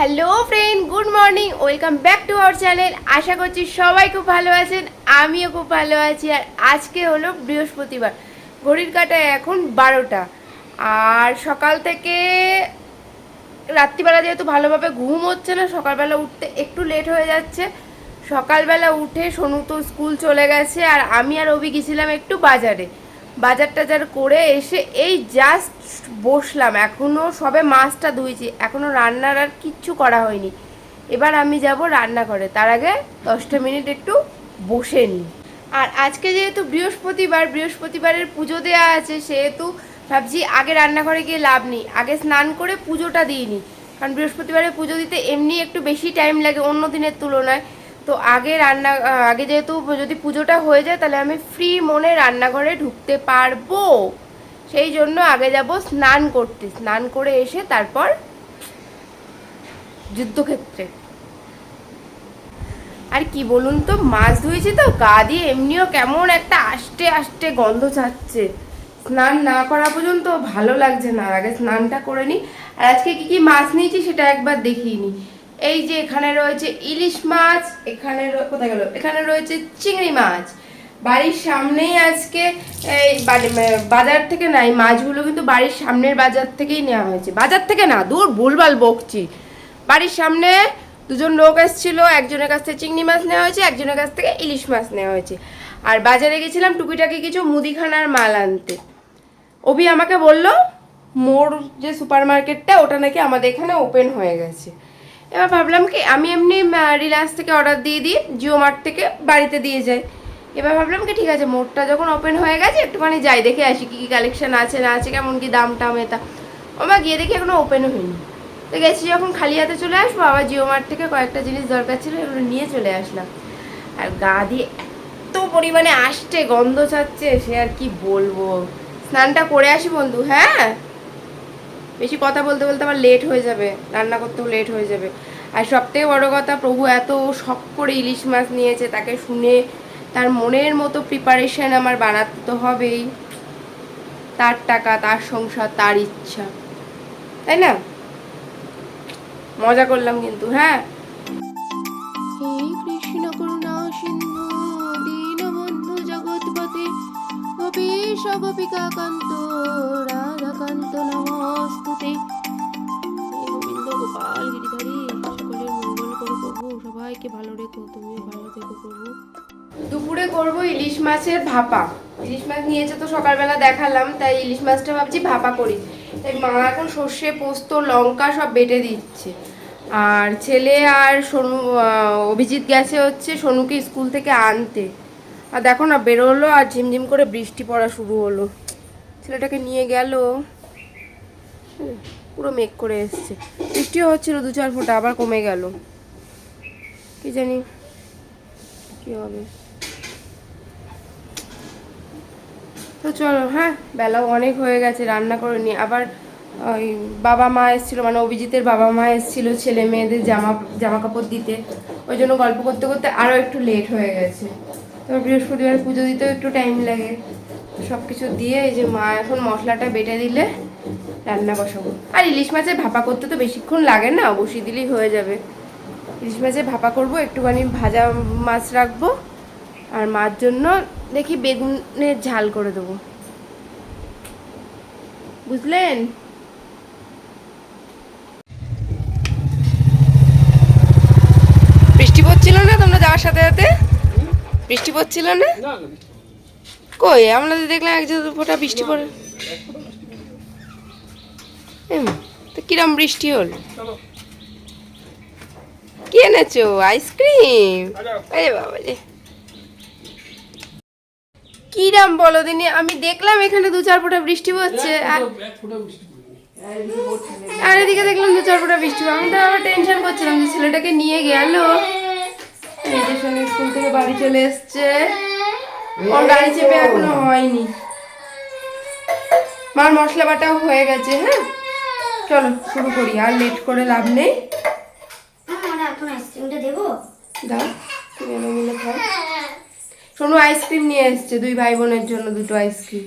Hello friend good morning welcome back to our channel আশা করছি সবাই খুব ভালো আছেন, আমিও খুব ভালো আছি। আর আজকে হলো বৃহস্পতিবার, ঘড়ির কাটায় এখন বারোটা। আর সকাল থেকে রাত্রিবেলা যেহেতু ভালোভাবে ঘুম হচ্ছে না, সকালবেলা উঠতে একটু লেট হয়ে যাচ্ছে। সকালবেলা উঠে সোনু তো স্কুল চলে গেছে, আর আমি আর অভি গেছিলাম একটু বাজারে। বাজার টাজার করে এসে এই জাস্ট বসলাম। এখনও সবে মাছটা ধুইছি। এখনও রান্নার আর কিচ্ছু করা হয়নি। এবার আমি যাব রান্না করে তার আগে দশটা মিনিট একটু বসে নিই। আর আজকে যেহেতু বৃহস্পতিবার, বৃহস্পতিবারের পুজো দেওয়া আছে, সেহেতু ভাবছি আগে রান্নাঘরে গিয়ে লাভ নেই। আগে স্নান করে পুজোটা দিইনি কারণ বৃহস্পতিবারে পুজো দিতে এমনি একটু বেশি টাইম লাগে, অন্য দিনের তুলনায়। তো আগে রান্না আগে যেহেতু যদি পুজোটা হয়ে যায় তাহলে আমি ফ্রি মনে রান্নাঘরে ঢুকতে পারব। সেই জন্য আগে যাব স্নান করতে। স্নান করে এসে তারপর যুদ্ধক্ষেত্রে। আর কি বলুন তো, মাছ ধুয়েছি তো, গা দিয়ে এমনিও কেমন একটা আষ্টে আষ্টে গন্ধ ছাড়ছে। স্নান না করা পর্যন্ত ভালো লাগছে না আগে স্নানটা করে নিই। আর আজকে কি কি মাছ নিয়েছি সেটা একবার দেখিয়ে নিই। এই যে এখানে রয়েছে ইলিশ মাছ, এখানে কোথায় গেল? এখানে রয়েছে চিংড়ি মাছ। বাড়ির সামনেই আজকে এই বাজার থেকে নাই, মাছগুলো কিন্তু বাড়ির সামনের বাজার থেকেই নেওয়া হয়েছে। বাজার থেকে না, দূর, ভুলভাল বকছি। বাড়ির সামনে দুজন লোক এসেছিল, একজনের কাছ থেকে চিংড়ি মাছ নেওয়া হয়েছে, একজনের কাছ থেকে ইলিশ মাছ নেওয়া হয়েছে। আর বাজারে গেছিলাম টুকিটাকি কিছু মুদিখানার মাল আনতে। অভি আমাকে বলল মোর যে সুপার মার্কেটটা ওটা নাকি আমাদের এখানে ওপেন হয়ে গেছে। এবার ভাবলাম কি, আমি এমনি রিলায়েন্স থেকে অর্ডার দিয়ে দিই জিও মার্ট থেকে বাড়িতে দিয়ে যাই। এবার ভাবলাম কি, ঠিক আছে, মোড়টা যখন ওপেন হয়ে গেছে, একটুখানি যাই, দেখে আসি কী কী কালেকশান আছে, না আছে, কেমন কি দাম টাম এটা। আমার গিয়ে দেখি এখনও ওপেন হয়নি। তো গেছি যখন খালি হাতে চলে আসব, আবার জিও মার্ট থেকে কয়েকটা জিনিস দরকার ছিল, এগুলো নিয়ে চলে আসলাম। আর গা দিয়ে এত পরিমাণে আসছে, গন্ধ ছাড়ছে, সে আর কি বলব। স্নানটা করে আসি বন্ধু হ্যাঁ? বেশি কথা বলতে বলতে আমার লেট হয়ে যাবে, রান্না করতেও লেট হয়ে যাবে। আর সব থেকে বড়ো কথা, প্রভু এত শখ করে ইলিশ মাছ নিয়েছে, তাকে শুনে তার মনের মতো প্রিপারেশন আমার বানাতে তো হবেই। তার টাকা, তার সংসার, তার ইচ্ছা। তাই না? মজা করলাম কিন্তু হ্যাঁ? কৃষ্ণ করুণা সিন্ধু, দীনবন্ধু জগৎপতে কান্ত রাধাকান্ত নমস্তুতে হে গোবিন্দ গোপাল সকলের মঙ্গল করো প্রভু। সবাইকে ভালো রেখো ভালো থেকো প্রভু। দুপুরে করব ইলিশ মাছের ভাপা। ইলিশ মাছ নিয়েছে তো সকালবেলা দেখালাম, তাই ইলিশ মাছটা ভাবছি ভাপা করি। তাই মা এখন সর্ষে, পোস্ত, লঙ্কা সব বেটে দিচ্ছে। আর ছেলে আর সোনু অভিজিৎ গেছে হচ্ছে সোনুকে স্কুল থেকে আনতে। আর দেখো না, বেরোলো আর ঝিমঝিম করে বৃষ্টি পড়া শুরু হলো। ছেলেটাকে নিয়ে গেল। পুরো মেঘ করে এসছে। বৃষ্টিও হচ্ছিল দু চার ফোঁটা, আবার কমে গেল। কি জানি কি হবে। তো চলো হ্যাঁ বেলাও অনেক হয়ে গেছে, রান্না করে নি আবার ওই বাবা মা এসেছিল মানে অভিজিতের বাবা মা এসেছিল, ছেলে মেয়েদের জামা জামা কাপড় দিতে। ওই জন্য গল্প করতে করতে আরও একটু লেট হয়ে গেছে। তারপর বৃহস্পতিবার পুজো দিতেও একটু টাইম লাগে। সব কিছু দিয়ে এই যে মা এখন মশলাটা বেটে দিলে রান্না বসাবো। আর ইলিশ মাছের ভাপা করতে তো বেশিক্ষণ লাগে না, বসিয়ে দিলেই হয়ে যাবে। ইলিশ মাছের ভাপা করব, একটুখানি ভাজা মাছ রাখব, আর মার জন্য দেখি বেগুনের ঝাল করে দেবো। বুঝলেন? বৃষ্টি পড়ছিল না তোমরা যাওয়ার সাথে সাথে? বৃষ্টি পড়ছিল না? কই আমরা দেখলাম এক ফোঁটা বৃষ্টি পড়ে। তো কিরম বৃষ্টি হল? কি এনেছো? আইসক্রিম? আরে বাবা রে। কিরাম বলো দিনি আমি দেখলাম এখানে দু চার ফোঁটা বৃষ্টি পড়ছে। আর এদিকে দেখলাম দু চার ফোঁটা বৃষ্টি। আমি তো আবার টেনশন করছিলাম যে ছেলেটাকে নিয়ে গেল। এই যে স্কুল থেকে বাড়ি চলে এসছে। ওর গাড়ি চেপে এখনও হয়নি। মার মশলা বাটাও হয়ে গেছে হ্যাঁ? চলো শুরু করি আর লেট করে লাভ নেই। আমার দেবো। দাও তুমি এনে মিলে খাও। সোনু আইসক্রিম নিয়ে এসছে দুই ভাই বোনের জন্য দুটো আইসক্রিম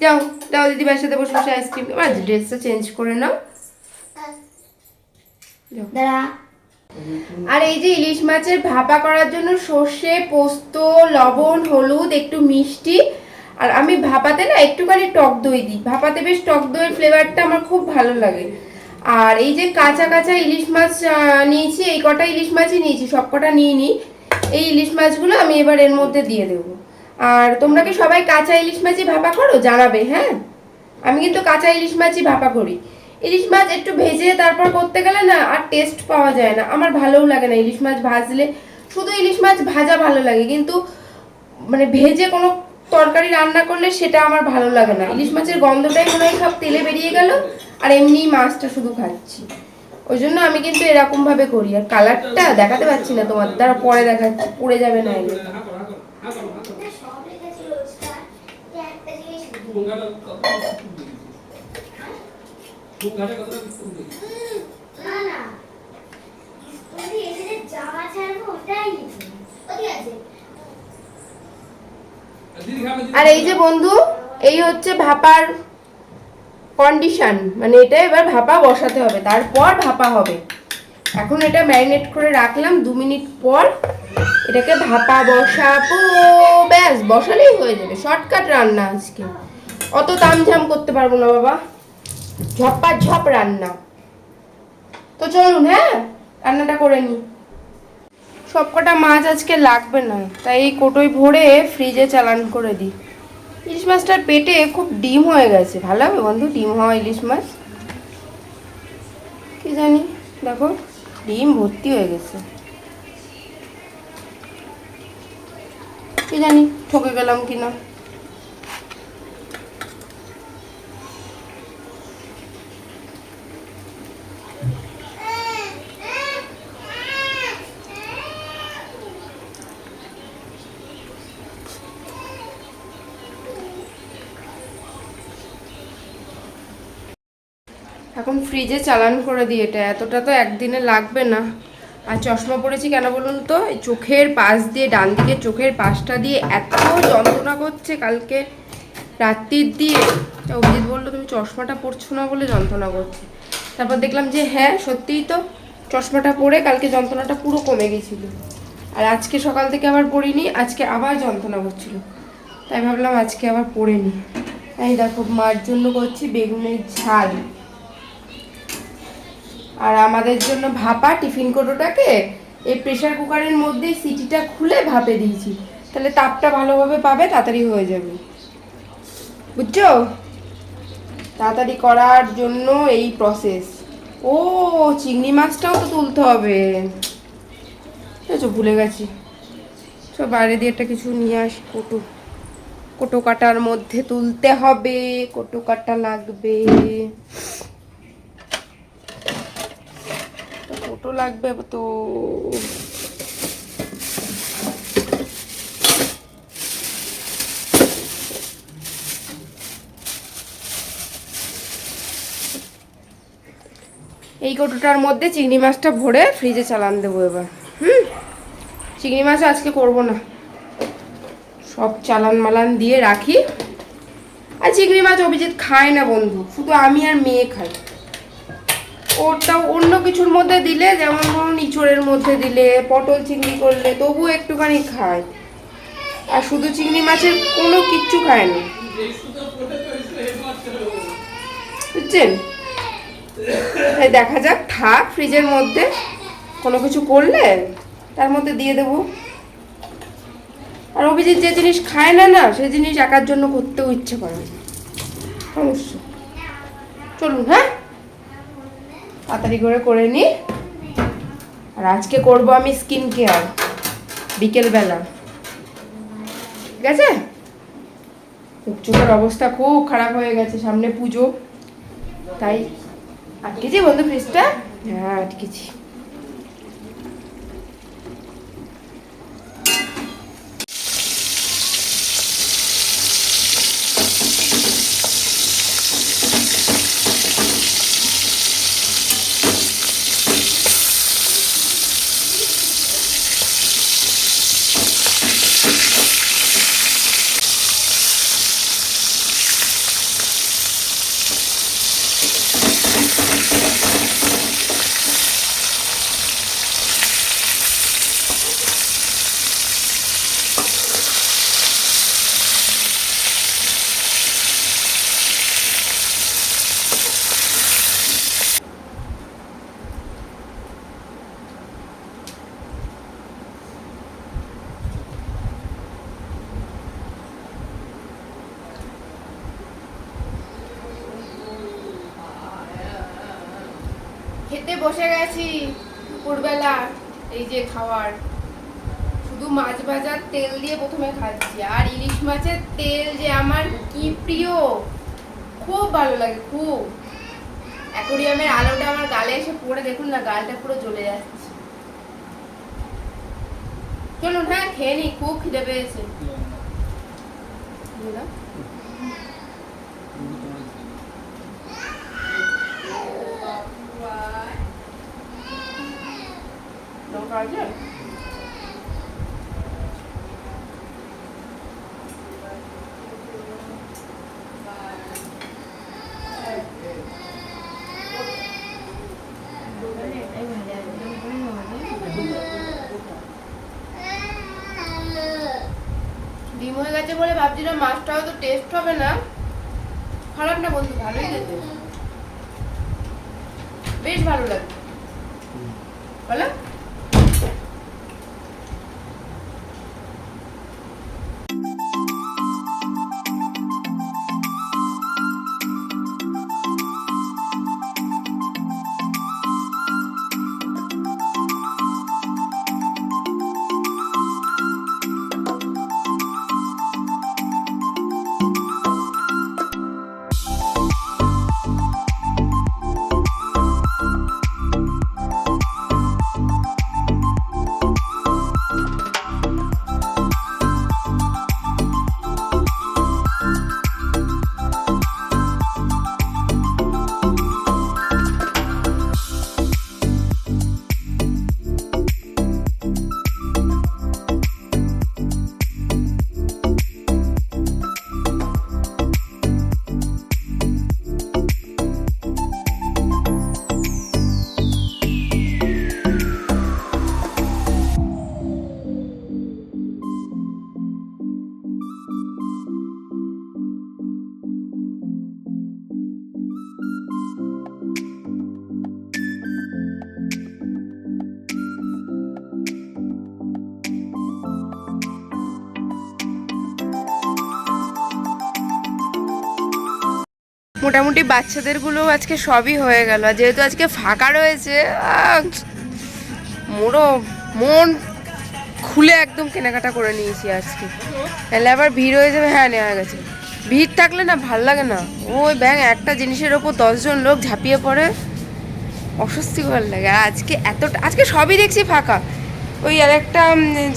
যাও যাও দিদিভাইয়ের সাথে বসে বসে আইসক্রিম ড্রেসটা চেঞ্জ করে নাও। দাঁড়া আর এই যে ইলিশ মাছের ভাপা করার জন্য সর্ষে, পোস্ত, লবণ, হলুদ, একটু মিষ্টি। আর আমি ভাপাতে না একটুখানি টক দই দিই। ভাপাতে বেশ টক দইয়ের ফ্লেভারটা আমার খুব ভালো লাগে। আর এই যে কাঁচা কাঁচা ইলিশ মাছ নিয়েছি, এই কটা ইলিশ মাছই নিয়েছি, সব কটা নিয়ে নিই এই ইলিশ মাছগুলো আমি এবার এর মধ্যে দিয়ে দেবো। আর তোমরা কি সবাই কাঁচা ইলিশ মাছই ভাপা করো? জানাবে হ্যাঁ? আমি কিন্তু কাঁচা ইলিশ মাছই ভাপা করি। ইলিশ মাছ একটু ভেজে তারপর করতে গেলে না আর টেস্ট পাওয়া যায় না। আমার ভালোও লাগে না ইলিশ মাছ ভাজলে। শুধু ইলিশ মাছ ভাজা ভালো লাগে কিন্তু মানে ভেজে কোনো তরকারি রান্না করলে সেটা আমার ভালো লাগে না। ইলিশ মাছের গন্ধটাই মনে হয় সব তেলে বেরিয়ে গেল আর এমনি মাছটা শুধু খাচ্ছি। ওই জন্য আমি কিন্তু এরকম ভাবে করি। আর কালারটা দেখাতে পাচ্ছি না তোমার দ্বারা পরে দেখাচ্ছি পড়ে যাবে না এগুলো। সব না এসে জামা ছাড়বো ওটাই আছে আর এই যে বন্ধু এই হচ্ছে ভাপার কন্ডিশন মানে এটা এবার ভাপা বসাতে হবে তারপর ভাপা হবে। এখন এটা ম্যারিনেট করে রাখলাম দু মিনিট পর এটাকে ভাপা বসাবো। ব্যাস বসালেই হয়ে যাবে। শর্টকাট রান্না আজকে। অত তামঝাম করতে পারব না বাবা। ঝপ্পা ঝপ রান্না। তো চলুন হ্যাঁ? রান্নাটা করে নিই সবকটা মাছ আজকে লাগবে না, তাই এই কোটোয় ভরে ফ্রিজে চালান করে দিই। ইলিশ মাছটার পেটে খুব ডিম হয়ে গেছে। ভালো হবে বন্ধু, ডিম হওয়া ইলিশ মাছ। কি জানি, দেখো, ডিম ভর্তি হয়ে গেছে। কি জানি, ঠকে গেলাম কিনা এখন ফ্রিজে চালান করে দিই এটা, এতটা তো একদিনে লাগবে না। আর চশমা পরেছি কেন বলুন তো? চোখের পাশ দিয়ে, ডান দিকে চোখের পাশটা দিয়ে এত যন্ত্রণা করছে কালকে রাত্রির দিয়ে। তা অভিজিৎ বলল, তুমি চশমাটা পরছো না বলে যন্ত্রণা করছে। তারপর দেখলাম যে হ্যাঁ সত্যিই তো, চশমাটা পরে কালকে যন্ত্রণাটা পুরো কমে গেছিল। আর আজকে সকাল থেকে আবার পরিনি, আজকে আবার যন্ত্রণা করছিল। তাই ভাবলাম আজকে আবার পরে নি। এই দেখো, মার জন্য করছি বেগুনের ঝাল। আর আমাদের জন্য ভাপা টিফিন কোটোটাকে এই প্রেশার কুকারের মধ্যে সিটিটা খুলে ভাপে দিয়েছি। তাহলে তাপটা ভালোভাবে পাবে, তাড়াতাড়ি হয়ে যাবে। বুঝছ? তাড়াতাড়ি করার জন্য এই প্রসেস ও, চিংড়ি মাছটাও তো তুলতে হবে। বুঝেছ ভুলে গেছি। সব বাইরে দিয়ে একটা কিছু নিয়ে আসি, কোটো। কোটো কাটার মধ্যে তুলতে হবে, কোটো কাটা লাগবে তো কোটো লাগবে তো এই কোটোটার মধ্যে চিংড়ি মাছটা ভরে ফ্রিজে চালান দেবো এবার। হুম? চিংড়ি মাছ আজকে করব না। সব চালান মালান দিয়ে রাখি। আর চিংড়ি মাছ অভিজিৎ খায় না বন্ধু, শুধু আমি আর মেয়ে খাই। ওটাও অন্য কিছুর মধ্যে দিলে, যেমন ধরুন ইঁচড়ের মধ্যে দিলে, পটল চিংড়ি করলে তবু একটুখানি খায়। আর শুধু চিংড়ি মাছের কোনো কিচ্ছু খায় না। বুঝছেন? তাই দেখা যাক, থাক, ফ্রিজের মধ্যে কোনো কিছু করলে তার মধ্যে দিয়ে দেবো। আর অভিজিৎ যে জিনিস খায় না না, সেই জিনিস একার জন্য করতেও ইচ্ছে করে না। সমস্যা। চলুন হ্যাঁ? তাড়াতাড়ি করে করে নিই আর আজকে করব আমি স্কিন কেয়ার বিকেলবেলা ঠিক আছে? চোখের অবস্থা খুব খারাপ হয়ে গেছে, সামনে পুজো। তাই আটকেছি বন্ধু ফ্রিজটা হ্যাঁ আটকেছি। দুপুরবেলা এই যে খাওয়ার শুধু মাছ ভাজার তেল দিয়ে প্রথমে খাচ্ছি। আর ইলিশ মাছের তেল যে আমার কি প্রিয় খুব ভালো লাগে খুব। অ্যাকোরিয়ামের আলোটা আমার গালে এসে পড়ে দেখুন না গালটা পুরো জ্বলে যাচ্ছে। চলুন হ্যাঁ খেয়ে নি খুব খিদে পেয়েছে। দিয়ে দাও। লঙ্কা আছে ডিম হয়ে গেছে বলে ভাবছিলাম মাছটা হয়তো টেস্ট হবে না। খারাপ না বন্ধু, ভালোই খেতে। বেশ ভালো লাগে বলো? মোটামুটি বাচ্চাদেরগুলো আজকে সবই হয়ে গেল। যেহেতু আজকে ফাঁকা রয়েছে আহ, মন খুলে একদম কেনাকাটা করে নিয়েছি আজকে। তাহলে আবার ভিড় হয়ে যাবে হ্যাঁ নেওয়া গেছে। ভিড় থাকলে না ভালো লাগে না। ওই ব্যাং একটা জিনিসের ওপর দশজন লোক ঝাঁপিয়ে পড়ে। অস্বস্তিকর লাগে। আর আজকে এত আজকে সবই দেখছি ফাঁকা। ওই আর একটা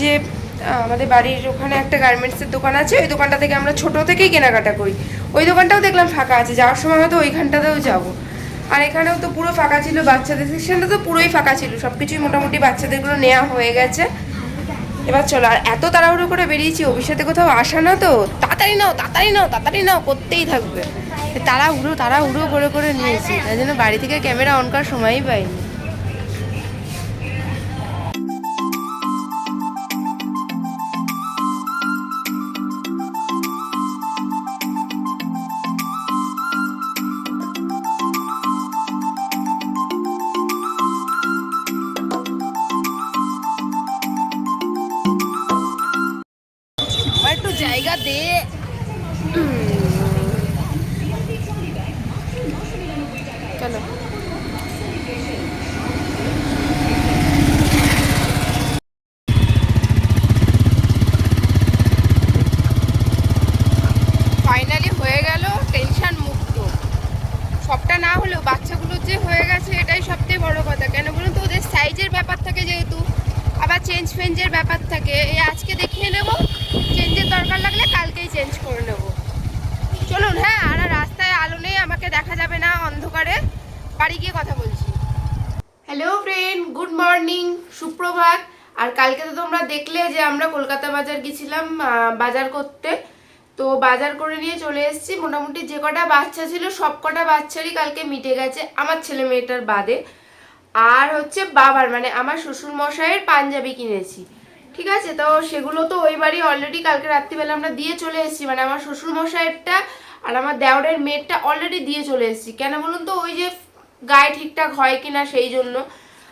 যে আমাদের বাড়ির ওখানে একটা গার্মেন্টসের দোকান আছে ওই দোকানটা থেকে আমরা ছোট থেকেই কেনাকাটা করি। ওই দোকানটাও দেখলাম ফাঁকা আছে, যাওয়ার সময় হয়তো ওইখানটাতেও যাব। আর এখানেও তো পুরো ফাঁকা ছিল বাচ্চাদের সেকশনটা তো পুরোই ফাঁকা ছিল সব কিছুই মোটামুটি বাচ্চাদেরগুলো নেওয়া হয়ে গেছে। এবার চলো, আর এত তাড়াহুড়ো করে বেরিয়েছি অভিষেকে কোথাও আসা না তো? তাড়াতাড়ি নাও তাড়াতাড়ি নাও তাড়াতাড়ি নাও, করতেই থাকবে। তারা উড়ো তারা উড়ো করে করে নিয়েছি, তাই জন্য বাড়ি থেকে ক্যামেরা অন করার সময়ই পাইনি। চলো ফাইনালি হয়ে গেল টেনশন মুক্ত সবটা না হলেও বাচ্চাগুলোর যে হয়ে গেছে এটাই সবথেকে বড় কথা কেন বলুন তো ওদের সাইজের ব্যাপার থাকে যেহেতু আবার চেঞ্জ ফেঞ্জের ব্যাপার থাকে এই আজকে দেখিয়ে নেব চেঞ্জের দরকার লাগলে কালকেই চেঞ্জ করে নেব চলুন হ্যাঁ আর আর রাস্তায় আলো নেই আমাকে দেখা যাবে না অন্ধকারে বাড়ি গিয়ে কথা বলছি। হ্যালো ফ্রেন্ড গুড মর্নিং সুপ্রভাত। আর কালকে তো তোমরা দেখলে যে আমরা কলকাতা বাজার গেছিলাম বাজার করতে। তো বাজার করে নিয়ে চলে এসেছি। মোটামুটি যে কটা বাচ্চা ছিল, সব কটা বাচ্চারই কালকে মিটে গেছে আমার ছেলে মেয়েটার বাদে। আর হচ্ছে বাবার মানে আমার শ্বশুর মশাইয়ের পাঞ্জাবি কিনেছি। ঠিক আছে? তো সেগুলো তো ওই বাড়ি অলরেডি কালকে রাত্রিবেলা আমরা দিয়ে চলে এসেছি। মানে আমার শ্বশুর মশাইয়েরটা আর আমার দেওরের মেয়েরটা অলরেডি দিয়ে চলে এসেছি। কেন বলুন তো? ওই যে গায়ে ঠিকঠাক হয় কিনা সেই জন্য।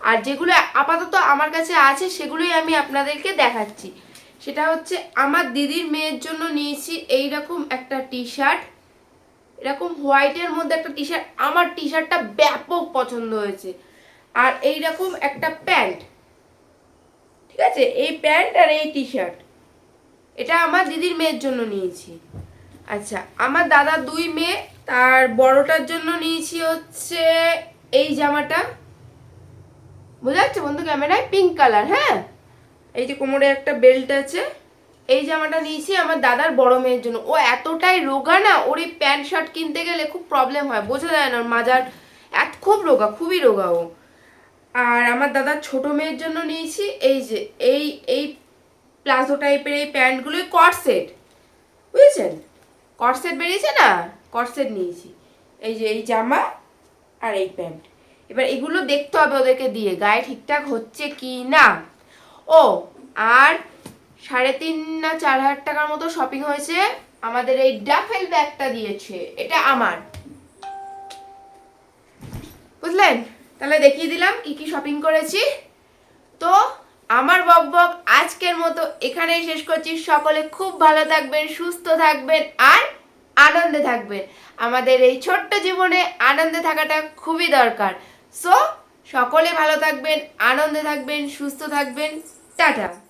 আর যেগুলো আপাতত আমার কাছে আছে, সেগুলোই আমি আপনাদেরকে দেখাচ্ছি। সেটা হচ্ছে, আমার দিদির মেয়ের জন্য নিয়েছি এইরকম একটা টি শার্ট এরকম হোয়াইটের মধ্যে একটা টি শার্ট আমার টি শার্টটা ব্যাপক পছন্দ হয়েছে। আর এইরকম একটা প্যান্ট। ঠিক আছে? এই প্যান্ট আর এই টি শার্ট এটা আমার দিদির মেয়ের জন্য নিয়েছি। আচ্ছা আমার দাদা দুই মেয়ে তার বড়টার জন্য নিয়েছি হচ্ছে এই জামাটা। বোঝা যাচ্ছে বন্ধু ক্যামেরায়? পিঙ্ক কালার হ্যাঁ? এই যে কোমরে একটা বেল্ট আছে। এই জামাটা নিয়েছি আমার দাদার বড় মেয়ের জন্য। ও এতটাই রোগা না, ওর এই প্যান্ট শার্ট কিনতে গেলে খুব প্রবলেম হয়, বোঝা যায় না ওর মাজার এত খুব রোগা, খুবই রোগা ও। আর আমার দাদার ছোট মেয়ের জন্য নিয়েছি এই যে, এই এই প্লাজো টাইপের এই প্যান্টগুলোই কট সেট বুঝেছেন? কট সেট বেরিয়েছে না? কটসেট নিয়েছি। এই যে এই জামা আর এই প্যান্ট। এবার এগুলো দেখতে হবে ওদেরকে দিয়ে, গায়ে ঠিকঠাক হচ্ছে কি না? ও, আর সাড়ে তিন না চার হাজার টাকার মতো শপিং হয়েছে। আমাদের এই ডাফেল ব্যাগটা দিয়েছে, এটা আমার। বুঝলেন? তাহলে দেখিয়ে দিলাম কি কি শপিং করেছি। তো আমার বক বক আজকের মতো এখানেই শেষ করছি। সকলে খুব ভালো থাকবেন, সুস্থ থাকবেন, আর আনন্দে থাকবেন। আমাদের এই ছোট্ট জীবনে আনন্দে থাকাটা খুবই দরকার। সো সকলে ভালো থাকবেন, আনন্দে থাকবেন, সুস্থ থাকবেন। টাটা।